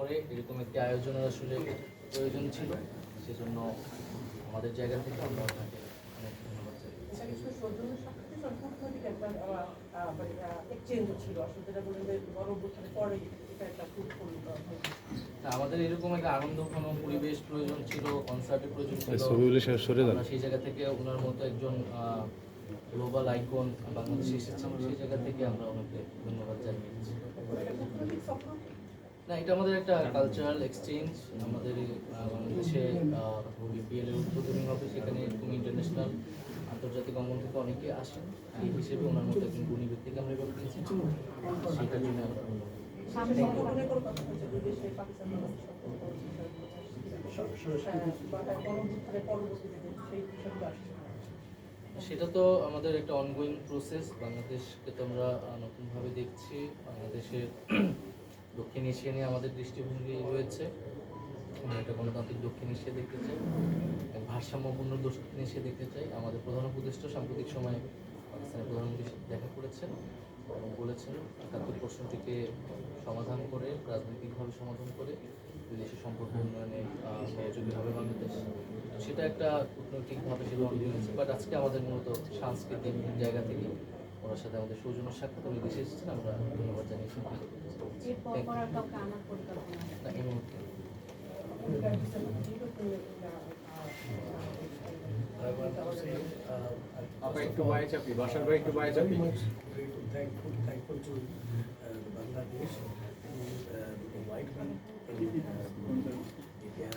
পরে এরকম একটি আয়োজনের আসলে প্রয়োজন ছিল সেজন্য আমাদের জায়গা থেকে আমরা আপনাকে অনেক ধন্যবাদ তা আমাদের এরকম একটা আনন্দ ঘন পরিবেশ প্রয়োজন ছিল কনসার্টের প্রয়োজন ছিল? আমরা সেই জায়গা থেকে ওনার মতো একজন গ্লোবাল আইকন বাংলাদেশে এসেছেন সেই জায়গা থেকে আমরা ওনাকে ধন্যবাদ জানিয়েছি। না এটা আমাদের একটা কালচারাল এক্সচেঞ্জ আমাদের বাংলাদেশে বিপিএল এর উদ্বোধনী হবে সেখানে এরকম ইন্টারন্যাশনাল আন্তর্জাতিক অঙ্গন থেকে অনেকে আসেন। এই হিসেবে ওনার মতো একজন গুণী ব্যক্তিকে আমরা এবার পেয়েছি। সেটার জন্য আসছে। সেটা তো আমাদের একটা অনগোয়িং প্রসেস বাংলাদেশকে তো আমরা নতুনভাবে দেখছি। বাংলাদেশের দক্ষিণ এশিয়া নিয়ে আমাদের দৃষ্টিভঙ্গি রয়েছে। আমরা একটা গণতান্ত্রিক দক্ষিণ এশিয়া দেখতে চাই। ভারসাম্যপূর্ণ দক্ষিণ এশিয়া দেখতে চাই। আমাদের প্রধান উপদেষ্টা সাম্প্রতিক সময়ে পাকিস্তানের প্রধানমন্ত্রীর সাথে দেখা করেছেন এবং বলেছেন একাত্তর প্রশ্নটিকে সমাধান করে, রাজনৈতিকভাবে সমাধান করে দেশের সম্পর্ক উন্নয়নে সহযোগী হবে বাংলাদেশ। সেটা একটা কূটনৈতিকভাবে অনগোয়িং বাট আজকে আমাদের মূলত সাংস্কৃতিক জায়গা থেকে ওনার সাথে আমাদের সৌজন্য সাক্ষাৎ উনি দেশে এসেছেন আমরা ধন্যবাদ জানিয়েছি এরপর করার কাউকে আনার পরিকল্পনা আছে। না, এই মুহূর্তে আপনার একটু মায়ে চাপি বাসার ভাই একটু মায়ে চাপি very much grateful, thankful, thankful to uh, Bangladesh to uh, invite me in uh, India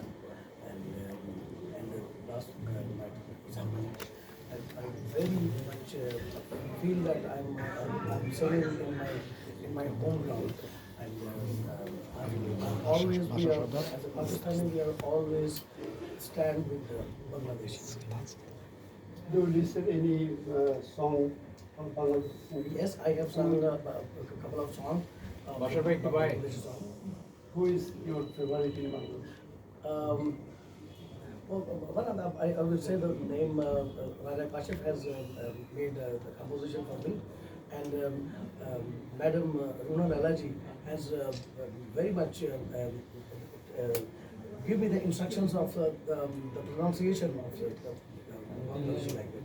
and uh, and the last uh, night December. I, I very much uh, uh, feel that I'm, I'm, I'm in my, in my home ground. And um, I'm always, we are, as a Pakistani, we are always stand with the Bangladeshis. Do you listen any uh, song from Bangladesh? Yes, I have sung a, uh, a couple of songs. Uh, Who is your favorite in Bangladesh? Um, well, I, I will say the name uh, uh, Raja Kashif has uh, uh, made uh, the composition for me, and um, um, Madam uh, Runa Lalaji has uh, uh, very much uh, um, uh, give me the instructions of uh, the, um, the pronunciation of the, the.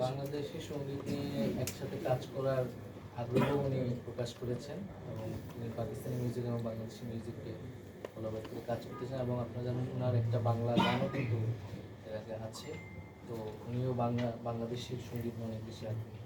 Bangladeshi সংগীত নিয়ে একসাথে কাজ করার আগ্রহ উনি প্রকাশ করেছেন এবং তিনি পাকিস্তানি মিউজিক এবং বাংলাদেশি মিউজিককে কোলাবরেট করে কাজ করতেছেন এবং আপনারা জানেন ওনার একটা বাংলা গানও কিন্তু আগে আছে তো উনিও বাংলা বাংলাদেশের সংগীত অনেক বেশি আগ্রহী।